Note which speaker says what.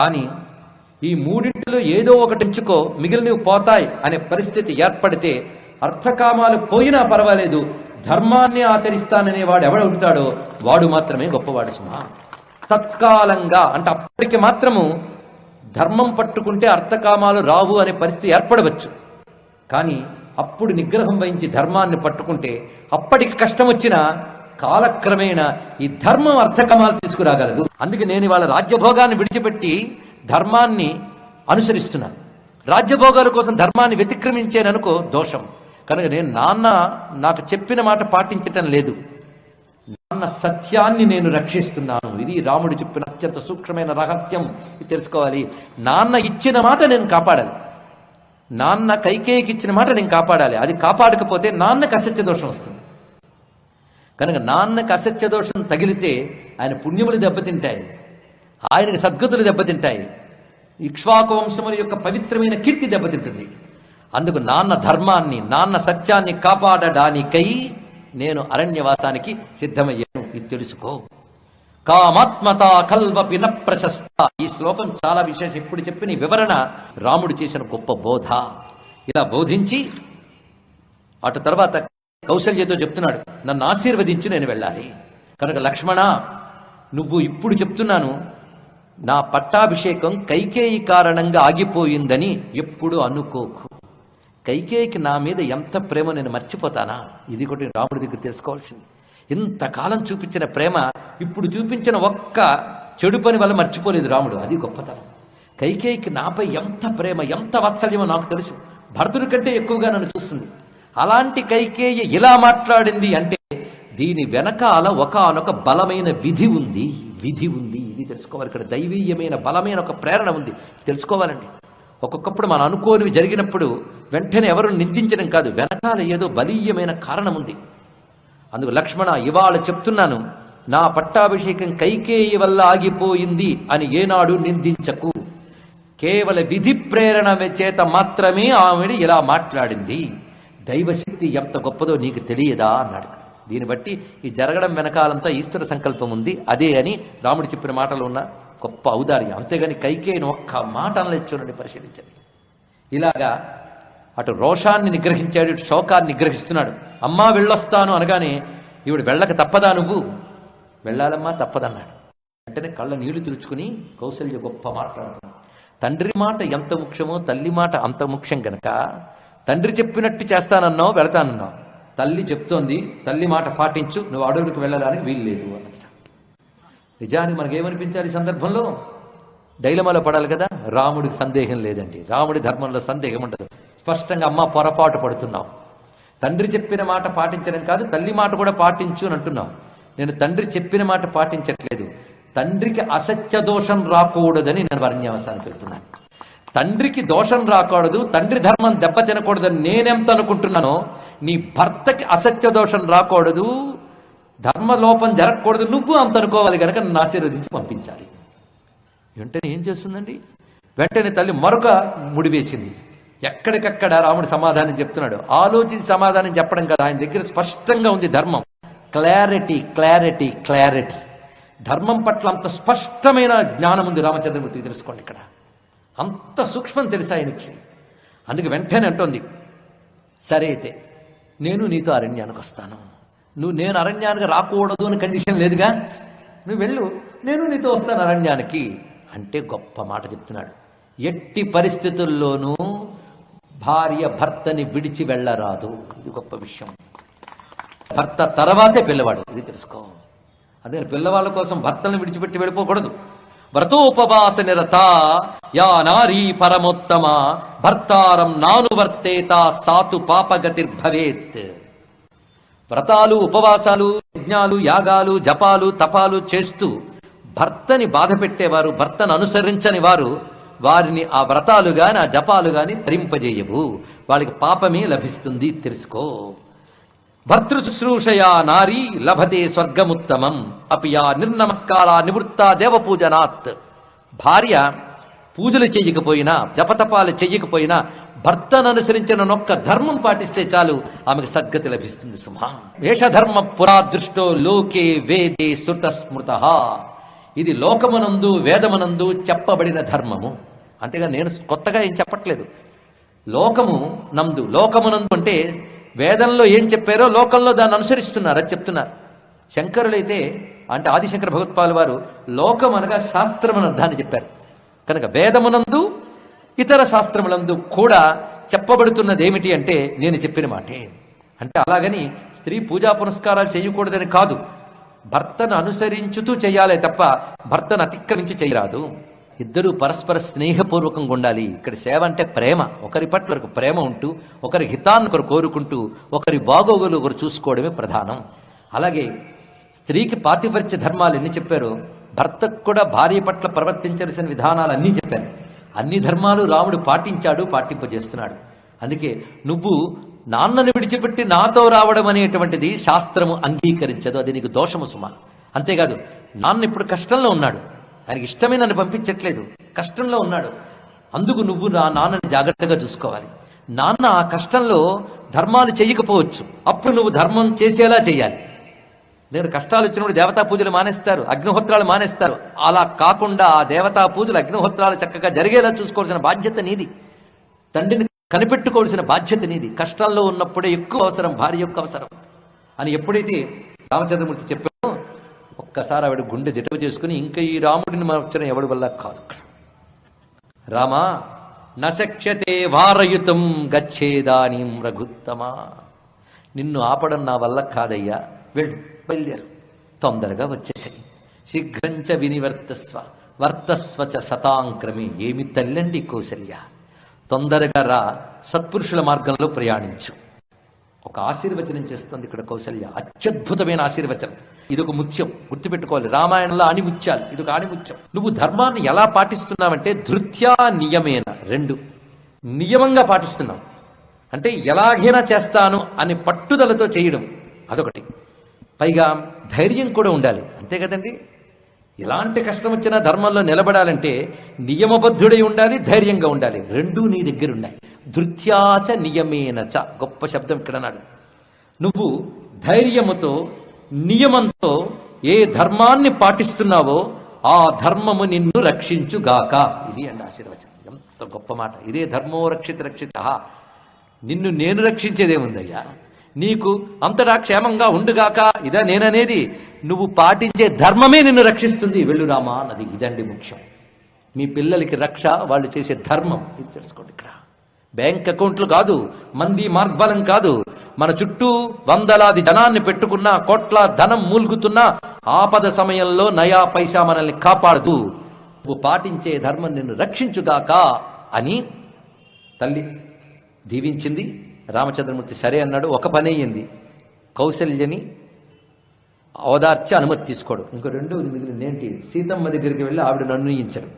Speaker 1: కానీ ఈ మూడింటిలో ఏదో ఒకటి ఎంచుకో మిగిలినవి పోతాయి అనే పరిస్థితి ఏర్పడితే అర్థకామాలు పోయినా పర్వాలేదు ధర్మాన్ని ఆచరిస్తాననే వాడు ఎవడవుతాడో వాడు మాత్రమే గొప్పవాడు సుమా తత్కాలంగా అంటే అప్పటికి మాత్రము ధర్మం పట్టుకుంటే అర్థకామాలు రావు అనే పరిస్థితి ఏర్పడవచ్చు. కానీ అప్పుడు నిగ్రహం వహించి ధర్మాన్ని పట్టుకుంటే అప్పటికి కష్టం వచ్చినా కాలక్రమేణా ఈ ధర్మం అర్థకమాలు తీసుకురాగలదు. అందుకే నేను ఇవాళ రాజ్యభోగాన్ని విడిచిపెట్టి ధర్మాన్ని అనుసరిస్తున్నాను. రాజ్యభోగాల కోసం ధర్మాన్ని వ్యతిక్రమించాననుకో దోషం. కనుక నేను నాన్న నాకు చెప్పిన మాట పాటించటం లేదు. నాన్న సత్యాన్ని నేను రక్షిస్తున్నాను. ఇది రాముడు చెప్పిన అత్యంత సూక్ష్మమైన రహస్యం. తెలుసుకోవాలి. నాన్న ఇచ్చిన మాట నేను కాపాడాలి. నాన్న కైకేయికి ఇచ్చిన మాట నేను కాపాడాలి. అది కాపాడకపోతే నాన్నకు అసత్య దోషం వస్తుంది. కనుక నాన్నకు అసత్య దోషం తగిలితే ఆయన పుణ్యములు దెబ్బతింటాయి. ఆయనకి సద్గతులు దెబ్బతింటాయి. ఇక్ష్వాకు వంశముల యొక్క పవిత్రమైన కీర్తి దెబ్బతింటుంది. అందుకు నాన్న ధర్మాన్ని నాన్న సత్యాన్ని కాపాడడానికై నేను అరణ్యవాసానికి సిద్ధమయ్యాను. ఇది తెలుసుకో. కామాత్మత కల్వపి న ప్రశస్త ఈ శ్లోకం చాలా విశేషం. ఇప్పుడు చెప్పిన వివరణ రాముడు చేసిన గొప్ప బోధ. ఇలా బోధించి అటు తర్వాత కౌశల్యతో చెప్తున్నాడు నన్ను ఆశీర్వదించి నేను వెళ్ళాలి. కనుక లక్ష్మణ నువ్వు ఇప్పుడు చెప్తున్నాను నా పట్టాభిషేకం కైకేయి కారణంగా ఆగిపోయిందని ఎప్పుడు అనుకోకు. కైకేయికి నా మీద ఎంత ప్రేమ నేను మర్చిపోతానా? ఇది కూడా రాముడి దగ్గర తెలుసుకోవాల్సింది. ఇంతకాలం చూపించిన ప్రేమ ఇప్పుడు చూపించిన ఒక్క చెడు పని వల్ల మర్చిపోలేదు రాముడు. అది గొప్పతనం. కైకేయికి నాపై ఎంత ప్రేమ ఎంత వాత్సల్యమో నాకు తెలుసు. భరతుడి కంటే ఎక్కువగా నన్ను చూస్తుంది. అలాంటి కైకేయి ఇలా మాట్లాడింది అంటే దీని వెనకాల ఒకానొక బలమైన విధి ఉంది విధి ఉంది. ఇది తెలుసుకోవాలి. ఇక్కడ దైవీయమైన బలమైన ఒక ప్రేరణ ఉంది. తెలుసుకోవాలండి. ఒక్కొక్కప్పుడు మనం అనుకోనివి జరిగినప్పుడు వెంటనే ఎవరు నిందించడం కాదు. వెనకాల ఏదో బలీయమైన కారణం ఉంది. అందుకు లక్ష్మణ ఇవాళ చెప్తున్నాను నా పట్టాభిషేకం కైకేయి వల్ల ఆగిపోయింది అని ఏనాడు నిందించకు. కేవల విధి ప్రేరణ చేత మాత్రమే ఆవిడ ఇలా మాట్లాడింది. దైవశక్తి ఎంత గొప్పదో నీకు తెలియదా అన్నాడు. దీన్ని బట్టి ఈ జరగడం వెనకాలంతా ఈశ్వర సంకల్పం ఉంది. అదే అని రాముడు చెప్పిన మాటలు ఉన్న గొప్ప ఔదార్యం. అంతేగాని కైకేయిని ఒక్క మాట అనలేదు చూడండి పరిశీలించండి. ఇలాగా అటు రోషాన్ని నిగ్రహించాడు ఇటు శోకాన్ని నిగ్రహిస్తున్నాడు. అమ్మా వెళ్ళొస్తాను అనగానే ఈవిడు వెళ్ళక తప్పదా నువ్వు? వెళ్ళాలమ్మా తప్పదన్నాడు. వెంటనే కళ్ళ నీళ్ళు తుడుచుకుని కౌశల్య గొప్ప మాట్లాడుతుంది తండ్రి మాట ఎంత ముఖ్యమో తల్లి మాట అంత ముఖ్యం గనక తండ్రి చెప్పినట్టు చేస్తానన్నావు వెళతానన్నావు. తల్లి చెప్తోంది తల్లి మాట పాటించు నువ్వు అడవులకు వెళ్ళడానికి వీలు లేదు అన్నది. నిజానికి మనకేమనిపించాలి ఈ సందర్భంలో? డైలమాలో పడాలి కదా రాముడికి సందేహం లేదండి. రాముడి ధర్మంలో సందేహం ఉండదు. స్పష్టంగా అమ్మ పొరపాటు పడుతున్నావు. తండ్రి చెప్పిన మాట పాటించడం కాదు తల్లి మాట కూడా పాటించు అని అంటున్నావు. నేను తండ్రి చెప్పిన మాట పాటించట్లేదు. తండ్రికి అసత్య దోషం రాకూడదని నేను వర్ణ్యావసానికి వెళ్తున్నాను. తండ్రికి దోషం రాకూడదు తండ్రి ధర్మం దెబ్బ తినకూడదని నేనెంత అనుకుంటున్నానో నీ భర్తకి అసత్య దోషం రాకూడదు ధర్మలోపం జరగకూడదు నువ్వు అంత అనుకోవాలి కనుక నన్ను ఆశీర్వదించి పంపించాలి. వెంటనే ఏం చేస్తుందండి? వెంటనే తల్లి మరొక ముడివేసింది. ఎక్కడికక్కడ రాముడు సమాధానం చెప్తున్నాడు. ఆలోచించి సమాధానం చెప్పడం కదా. ఆయన దగ్గర స్పష్టంగా ఉంది ధర్మం. Clarity clarity clarity. ధర్మం పట్ల అంత స్పష్టమైన జ్ఞానం ఉంది రామచంద్రమూర్తికి తెలుసుకోండి ఇక్కడ. అంత సూక్ష్మం తెలుసు ఆయనకి? అందుకే వెంటనే అంటోంది సరే అయితే నేను నీతో అరణ్యానికి వస్తాను. నువ్వు నేను అరణ్యానికి రాకూడదు అని కండిషన్ లేదుగా? నువ్వు వెళ్ళు నేను నీతో వస్తాను అరణ్యానికి. అంటే గొప్ప మాట చెప్తున్నాడు. ఎట్టి పరిస్థితుల్లోనూ భార్య భర్తని విడిచి వెళ్ళరాదు. ఇది గొప్ప విషయం. భర్త తర్వాతే పిల్లవాడు ఇది తెలుసుకో. అదే పిల్లవాళ్ళ కోసం భర్తలను విడిచిపెట్టి వెళ్ళిపోకూడదు. వ్రతోపవాస నిరత యా నారీ పరమోత్తమ భర్తారం నాను వర్తేత సాతు పాపగతిర్భవేత్ వ్రతాలు ఉపవాసాలు యజ్ఞాలు యాగాలు జపాలు తపాలు చేస్తూ భర్తని బాధ పెట్టేవారు భర్తను అనుసరించని వారు వారిని ఆ వ్రతాలు గాని ఆ జపాలు గాని ధరింపజేయవు. వాళ్ళకి పాపమే లభిస్తుంది తెలుసుకో. భర్తృశుశ్రూషయా నారీ లభతే స్వర్గముత్తమం. అపియా నిర్నమస్కార నివృత్త దేవపూజనాత్. భార్య పూజలు చెయ్యకపోయినా జపతపాలు చెయ్యకపోయినా భర్తను అనుసరించిన నొక్క ధర్మం పాటిస్తే చాలు ఆమెకు సద్గతి లభిస్తుంది సుమా. వేషధర్మ పురా దృష్టో లోకే వేదే సుట స్మృత. ఇది లోకమనందు వేదమనందు చెప్పబడిన ధర్మము. అంతేగా నేను కొత్తగా ఏం చెప్పట్లేదు. లోకము నందు లోకమునందు అంటే వేదంలో ఏం చెప్పారో లోకంలో దాన్ని అనుసరిస్తున్నారు అది చెప్తున్నారు. శంకరులైతే అంటే ఆదిశంకర భగవత్పాల్ వారు లోకం అనగా శాస్త్రం అని అర్థాన్ని చెప్పారు. కనుక వేదమునందు ఇతర శాస్త్రములందు కూడా చెప్పబడుతున్నది ఏమిటి అంటే నేను చెప్పిన మాటే. అంటే అలాగని స్త్రీ పూజా పునస్కారాలు చేయకూడదని కాదు. భర్తను అనుసరించుతూ చేయాలే తప్ప భర్తను అతిక్రమించి చేయరాదు. ఇద్దరు పరస్పర స్నేహపూర్వకంగా ఉండాలి. ఇక్కడ సేవ అంటే ప్రేమ. ఒకరి పట్ల ఒకరికి ప్రేమ ఉంటూ ఒకరి హితాన్ని ఒకరు కోరుకుంటూ ఒకరి బాగోగులు ఒకరు చూసుకోవడమే ప్రధానం. అలాగే స్త్రీకి పాతిపత్య ధర్మాలు ఎన్ని చెప్పారో భర్తకు కూడా భార్య పట్ల ప్రవర్తించాల్సిన విధానాలు అన్నీ చెప్పారు. అన్ని ధర్మాలు రాముడు పాటించాడు పాటింపజేస్తున్నాడు. అందుకే నువ్వు నాన్నను విడిచిపెట్టి నాతో రావడం అనేటువంటిది శాస్త్రము అంగీకరించదు. అది నీకు దోషము సుమ. అంతేకాదు నాన్న ఇప్పుడు కష్టంలో ఉన్నాడు. ఆయనకి ఇష్టమే నన్ను పంపించట్లేదు. కష్టంలో ఉన్నాడు. అందుకు నువ్వు నా నాన్నని జాగ్రత్తగా చూసుకోవాలి. నాన్న ఆ కష్టంలో ధర్మాలు చేయకపోవచ్చు. అప్పుడు నువ్వు ధర్మం చేసేలా చేయాలి. నేను కష్టాలు వచ్చినప్పుడు దేవతా పూజలు మానేస్తారు అగ్నిహోత్రాలు మానేస్తారు. అలా కాకుండా ఆ దేవతా పూజలు అగ్నిహోత్రాలు చక్కగా జరిగేలా చూసుకోవాల్సిన బాధ్యత నీది. తండ్రిని కనిపెట్టుకోవాల్సిన బాధ్యత నీది. కష్టాల్లో ఉన్నప్పుడే ఎక్కువ అవసరం భార్య యొక్క అవసరం అని ఎప్పుడైతే రామచంద్రమూర్తి చెప్పారు ఒక్కసారి ఆవిడ గుండె దిటవ చేసుకుని ఇంకా ఈ రాముడిని మార్చడం ఎవడి వల్ల కాదు రామా నశక్ష్యతే వారయుతం గచ్చేదాని రఘుత్తమా నిన్ను ఆపడం నా వల్ల కాదయ్యా. వెళ్ళు బయలుదేరు. తొందరగా వచ్చేసాయి. శీఘ్రంచ వినివర్తస్వ వర్తస్వ సతాంక్రమి. ఏమి తల్లండి కోసల్య? తొందరగా రా సత్పురుషుల మార్గంలో ప్రయాణించు. ఒక ఆశీర్వచనం చేస్తుంది ఇక్కడ కౌశల్య. అత్యద్భుతమైన ఆశీర్వచనం. ఇది ఒక ముత్యం. గుర్తుపెట్టుకోవాలి. రామాయణంలో అణిముత్యాలు ఇది ఒక ఆణిముత్యం. నువ్వు ధర్మాన్ని ఎలా పాటిస్తున్నావంటే ధృత్యా నియమేన. రెండు. నియమంగా పాటిస్తున్నావు. అంటే ఎలాగైనా చేస్తాను అని పట్టుదలతో చేయడం అదొకటి. పైగా ధైర్యం కూడా ఉండాలి. అంతే కదండి? ఎలాంటి కష్టం వచ్చినా ధర్మంలో నిలబడాలంటే నియమబద్ధుడై ఉండాలి ధైర్యంగా ఉండాలి. రెండూ నీ దగ్గర ఉన్నాయి ధృత్యాచ నియమేనచ. గొప్ప శబ్దం ఇక్కడ నాడు నువ్వు ధైర్యముతో నియమంతో ఏ ధర్మాన్ని పాటిస్తున్నావో ఆ ధర్మము నిన్ను రక్షించుగాక. ఇది అండి ఆశీర్వచనం. ఎంత గొప్ప మాట. ఇదే ధర్మో రక్షిత రక్షిత. నిన్ను నేను రక్షించేదేముందయ్యా? నీకు అంతటా క్షేమంగా ఉండుగాక ఇదా నేననేది. నువ్వు పాటించే ధర్మమే నిన్ను రక్షిస్తుంది. వెళ్ళురామా అన్నది ఇదండి ముఖ్యం. మీ పిల్లలకి రక్ష వాళ్ళు చేసే ధర్మం. ఇది తెలుసుకోండి ఇక్కడ. బ్యాంక్ అకౌంట్లు కాదు మంది మార్గబలం కాదు. మన చుట్టూ వందలాది ధనాన్ని పెట్టుకున్నా కోట్ల ధనం మూల్గుతున్న ఆపద సమయంలో నయా పైసా మనల్ని కాపాడుతూ నువ్వు పాటించే ధర్మం నిన్ను రక్షించుగాక అని తల్లి దీవించింది. రామచంద్రమూర్తి సరే అన్నాడు. ఒక పని అయ్యింది. కౌశల్యని ఓదార్చి అనుమతి తీసుకోడు. ఇంకో రెండు మిగిలింది ఏంటి సీతమ్మ దగ్గరికి వెళ్ళి ఆవిడను అనునయించడం